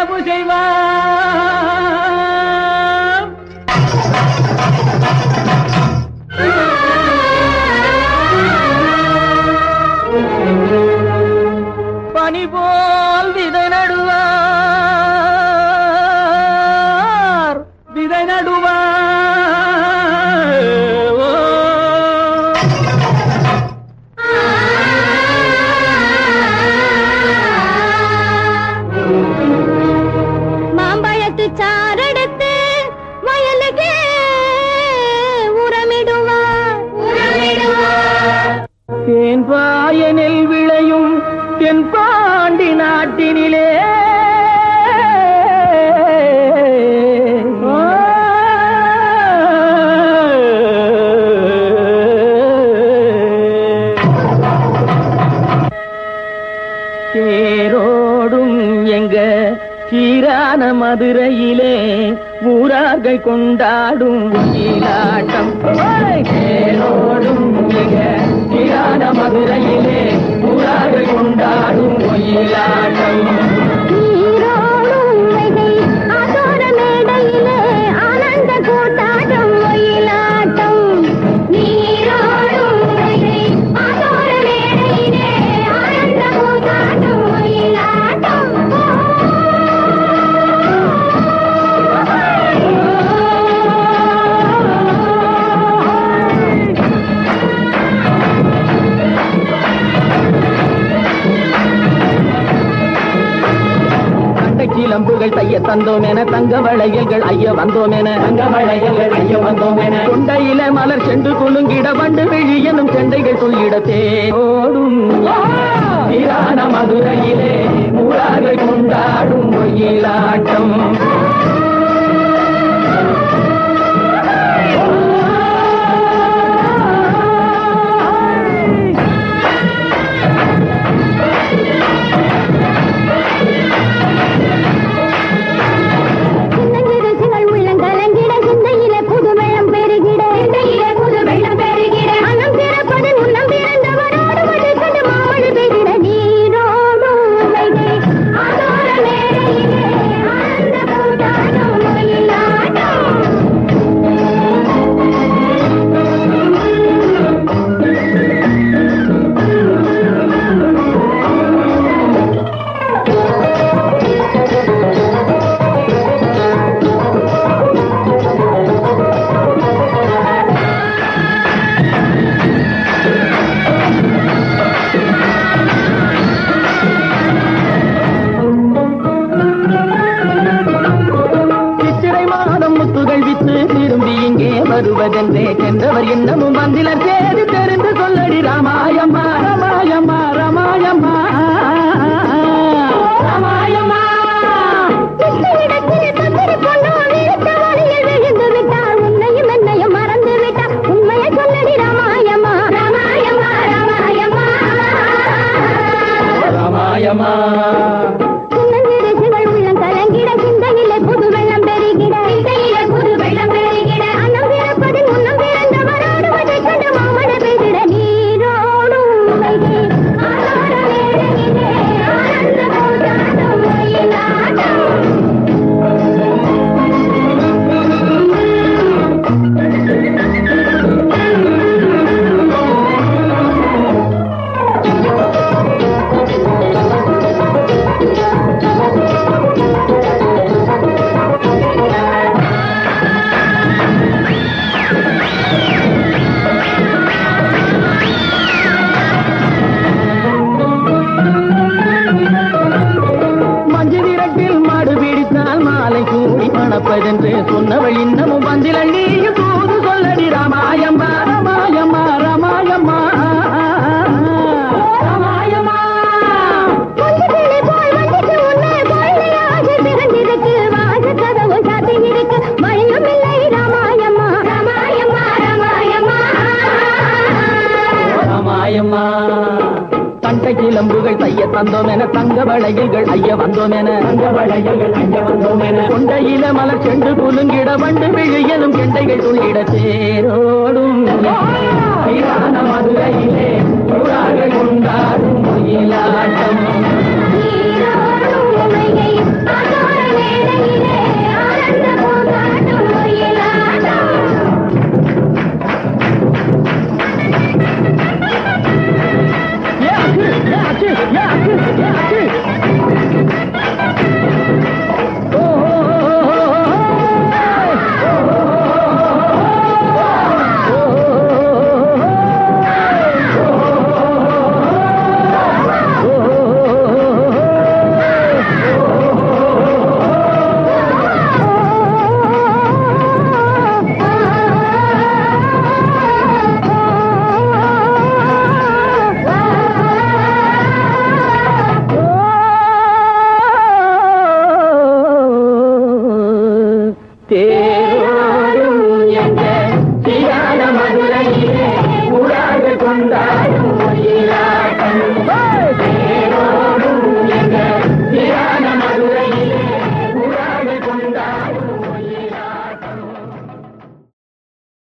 தபு செய்வாம். பனி போ தேன்பாய நெல் விளையும் தென்பாண்டி நாட்டினிலே தேரோடும் எங்க சீரான மதுரையிலே ஊரார்கள் கொண்டாடும் ஒயிலாட்டம் ஓய்! தேரோடும் எங்க மதுரையிலே புறாக கொண்டாடும் ஒயிலாட்டம் கம்புகள் தைய தந்தோம் என தங்க வளையல்கள் ஐய வந்தோம் என தங்க வளையல்கள் ஐய வந்தோம் என கொண்டையில மலர் செண்டு குலுங்கிட வண்டு விழி எனும் செண்டைகள் சொல்லிடத்தே ஓடும் மதுரையிலே ஊரார்கள் கொண்டாடும் மொயிலாட்டம். வருவதென்றே சென்றவர் இன்னமும் வந்திலர் சேதி தெரிந்து சொல்லடி ராமாயம்மா ராமாயம்மா ராமாயம்மா ராமாயம்மா. இடத்தில் சொன்னவள் இன்னமும் பந்தில் அள்ளி தண்டை கிளம்புகள் தைய தந்தோம் என தங்க வளையல்கள் ஐய வந்தோம் என தங்க வளையல்கள் ஐய வந்தோம் என கொண்டையில மலர் செண்டு குலுங்கிட வண்டு விழு எனும் கெண்டைகள் துள்ளிட தேரோடும்